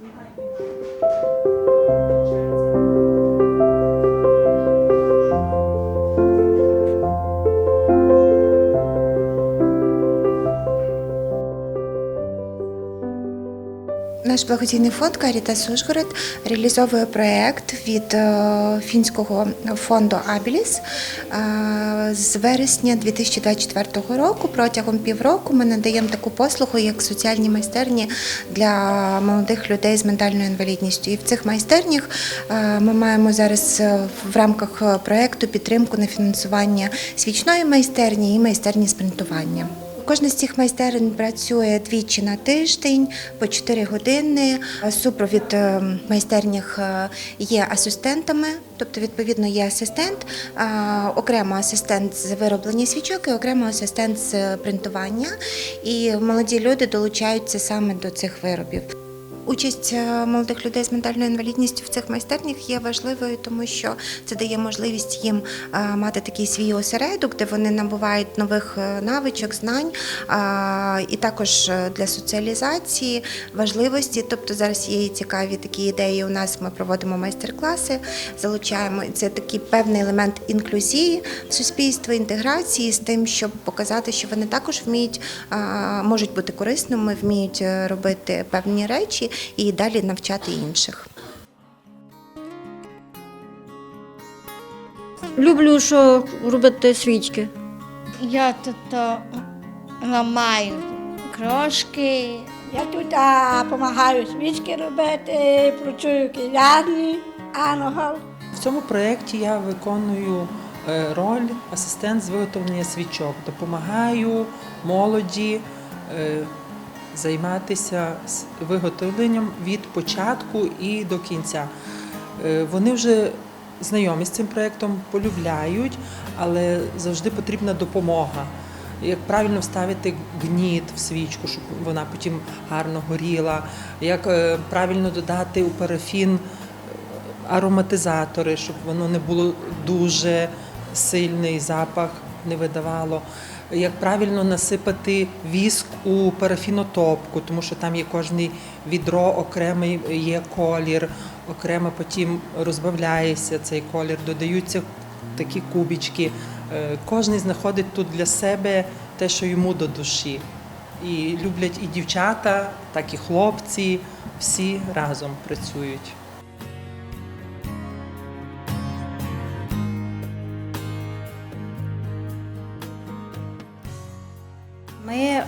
behind me. Наш благодійний фонд Карітас Ужгород реалізовує проєкт від е, фінського фонду Абіліс. Е, З вересня 2024 року протягом півроку ми надаємо таку послугу, як соціальні майстерні для молодих людей з ментальною інвалідністю. І в цих майстернях е, ми маємо зараз в рамках проєкту підтримку на фінансування свічної майстерні і майстерні спринтування. Кожна з цих майстерень працює двічі на тиждень по 4 години. Супровід е, майстернях е, є асистентами, тобто, відповідно, є асистент, окремо асистент з вироблення свічок і окремо асистент з принтування. І молоді люди долучаються саме до цих виробів. Участь е, молодих людей з ментальною інвалідністю в цих майстернях є важливою, тому що це дає можливість їм е, мати такий свій осередок, де вони набувають нових е, навичок, знань, і також для соціалізації важливості. Тобто зараз є цікаві такі ідеї. У нас ми проводимо майстер-класи, залучаємо це такий певний елемент інклюзії в суспільство, інтеграції з тим, щоб показати, що вони також вміють, можуть бути корисними, вміють робити певні речі і далі навчати інших. Люблю, що робити свічки. Я тут то ламаю крошки. Я тут допомагаю свічки робити, працюю кілярні, ангел. В цьому проєкті я виконую е, роль асистент з виготовлення свічок. Допомагаю молоді е, займатися виготовленням від початку і до кінця. Е, Вони вже знайомі з цим проєктом, полюбляють, але завжди потрібна допомога. Як правильно вставити гніт в свічку, щоб вона потім гарно горіла, як е, правильно додати у парафін ароматизатори, щоб воно не було дуже сильний запах, не видавало. Як правильно насипати віск у парафінотопку, тому що там є кожне відро, окремий є колір, окремо потім розбавляється цей колір, додаються такі кубічки. Е, Кожний знаходить тут для себе те, що йому до душі. І люблять і дівчата, так і хлопці, всі разом працюють. Ми е,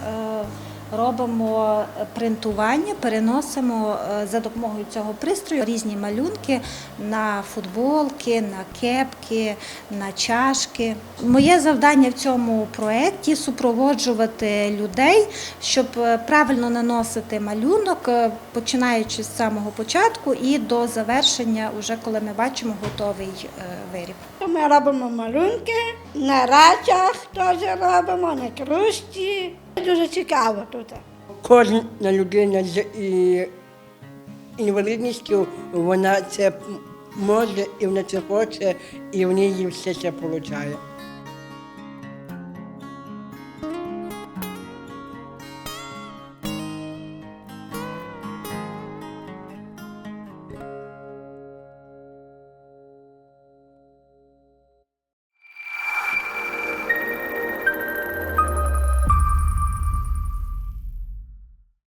робимо принтування, переносимо е, за допомогою цього пристрою різні малюнки на футболки, на кепки, на чашки. Моє завдання в цьому проєкті супроводжувати людей, щоб е, правильно наносити малюнок, е, починаючи з самого початку і до завершення, уже коли ми бачимо готовий виріб. Ми робимо малюнки, на рачах теж робимо, на кружці. Дуже цікаво тут. Кожна людина з і- інвалідністю, вона це може і вона це хоче, і в неї все це виходить.